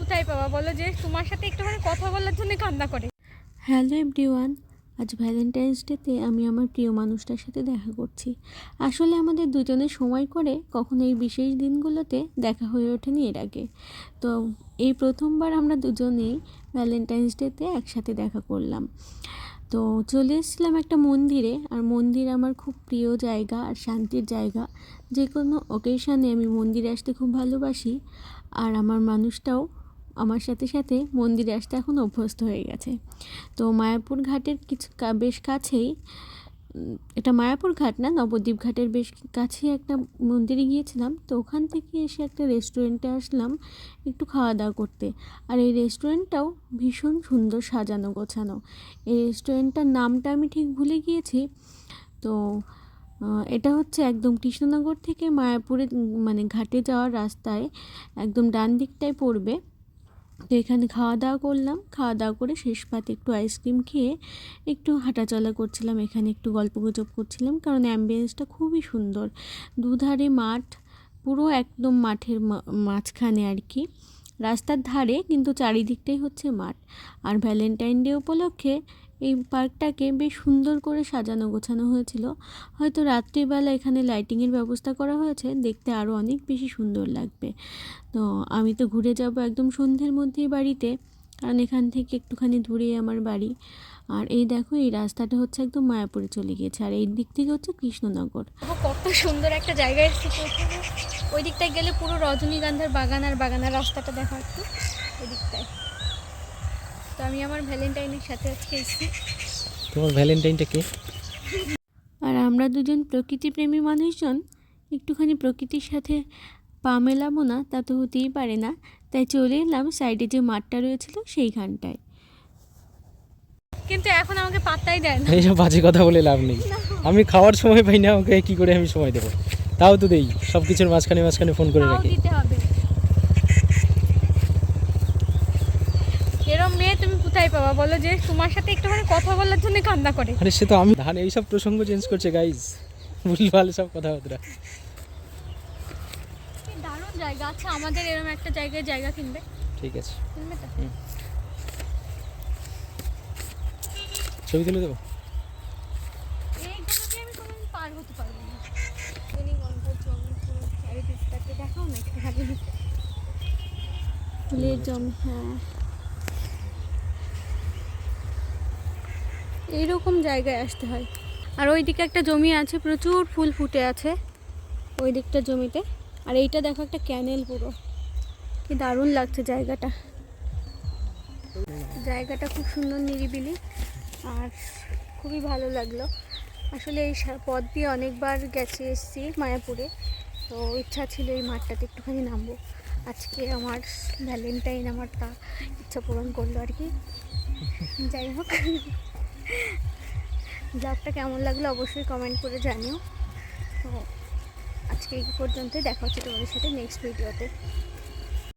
কোথায় পাবা? বলো যে তোমার সাথে একটুখানি কথা বলার জন্য কান্না করে। হ্যালো এভরিওয়ান, আজ ভ্যালেন্টাইন্স ডেতে আমি আমার প্রিয় মানুষটার সাথে দেখা করছি। আসলে আমাদের দুজনে সময় করে কখনো এই বিশেষ দিনগুলোতে দেখা হয়ে ওঠেনি এর আগে। তো এই প্রথমবার আমরা দুজনেই ভ্যালেন্টাইন্স ডেতে একসাথে দেখা করলাম। তো চলে এসেছিলাম একটা মন্দিরে, আর মন্দির আমার খুব প্রিয় জায়গা আর শান্তির জায়গা। যে কোনো অকেশানে আমি মন্দিরে আসতে খুব ভালোবাসি, আর আমার মানুষটাও আমার সাথে সাথে মন্দিরে আসতে এখন অভ্যস্ত হয়ে গেছে। তো মায়াপুর ঘাটের কিছু বেশ কাছেই এটা মায়াপুর ঘাট না, নবদ্বীপ ঘাটের বেশ কাছে একটা মন্দিরে গিয়েছিলাম। তো ওখান থেকে এসে একটা রেস্টুরেন্টে আসলাম একটু খাওয়া দাওয়া করতে। আর এই রেস্টুরেন্টটাও ভীষণ সুন্দর সাজানো, গোছানো। এই রেস্টুরেন্টটার নামটা আমি ঠিক ভুলে গিয়েছি। তো এটা হচ্ছে একদম কৃষ্ণনগর থেকে মায়াপুরে মানে ঘাটে যাওয়ার রাস্তায় একদম ডান দিকটায় পড়বে। তো এখানে খাওয়া দাওয়া করলাম। খাওয়া দাওয়া করে শেষ পাতে একটু আইসক্রিম খেয়ে একটু হাঁটাচলা করছিলাম। এখানে একটু গল্প গুজব করছিলাম কারণ অ্যাম্বিয়েন্সটা খুবই সুন্দর। দুধারে মাঠ, পুরো একদম মাঠের মাঝখানে আর কি রাস্তার ধারে কিন্তু চারিদিকটাই হচ্ছে মাঠ। আর ভ্যালেন্টাইন ডে উপলক্ষে এই পার্কটাকে বেশ সুন্দর করে সাজানো, গোছানো হয়েছিল। হয়তো রাত্রিবেলা এখানে লাইটিংয়ের ব্যবস্থা করা হয়েছে, দেখতে আরও অনেক বেশি সুন্দর লাগবে। তো আমি তো ঘুরে যাব একদম সন্ধ্যের মধ্যেই বাড়িতে, কারণ এখান থেকে একটুখানি দূরেই আমার বাড়ি। আর এই দেখো, এই রাস্তাটা হচ্ছে একদম মায়াপুরে চলে গিয়েছে, আর এই দিক থেকে হচ্ছে কৃষ্ণনগর। কত সুন্দর একটা জায়গায় এসেছি ওই দিকটায় গেলে পুরো রজনীগন্ধার বাগান আর বাগানের রাস্তাটা দেখা একটু ওই দিকটায়। তো আমি আমার ভ্যালেন্টাইনের সাথে আজকে এসেছি। তোমার ভ্যালেন্টাইনটা কে? আর আমরা দুজন প্রকৃতিপ্রেমী মানুষজন একটুখানি প্রকৃতির সাথে পা মেলাবো না তা তো হতেই পারে না। তাই চলে এলাম সাইডে যে মাঠটা রয়েছিল সেইখানটায়। কিন্তু এখন আমাকে পাত্তাই দেয় না। এইসব বাজে কথা বলে লাভ নেই। আমি খাওয়ার সময় পাই না ওকে কি করে আমি সময় দেবো? তাও তো দেই সব কিছুর মাঝখানে মাঝখানে ফোন করে রাখি। দিতে হবে। তুমি কোথায় পাবা? বলো যে তোমার সাথে একটুখানি কথা বলার জন্য কান্না করে। আরে সে তো আমি ধান এইসব প্রসঙ্গ চেঞ্জ করছে গাইজ ভুলভাল সব কথাবার্তা। দারুণ জায়গা। আচ্ছা আমাদের এরকম একটা জায়গায় জায়গা কিনবে? ঠিক আছে। কিনবে তো? ছবি তুলে দেবো? পার হতে পারব না। দেখাও না। একটুখানি ফুলের জম হ্যাঁ। এইরকম জায়গায় আসতে হয়। আর ওই দিকে একটা জমি আছে, প্রচুর ফুল ফুটে আছে ওই দিকটা জমিতে। আর এইটা দেখো একটা ক্যানেল পুরো। কি দারুণ লাগছে জায়গাটা। জায়গাটা খুব সুন্দর, নিরিবিলি আর খুবই ভালো লাগল। আসলে এই পথ দিয়ে অনেকবার গেছে এসেছি মায়াপুরে। তো ইচ্ছা ছিল এই মাঠটাতে একটুখানি নামবো। আজকে আমার ভ্যালেন্টাইন, আমার তা ইচ্ছা পূরণ করল আর কি। যাই হোক। ব্লগটা কেমন লাগল অবশ্যই কমেন্ট করে জানিও। তো আজকে এই পর্যন্তই, দেখা হচ্ছে তোমাদের সাথে নেক্সট ভিডিওতে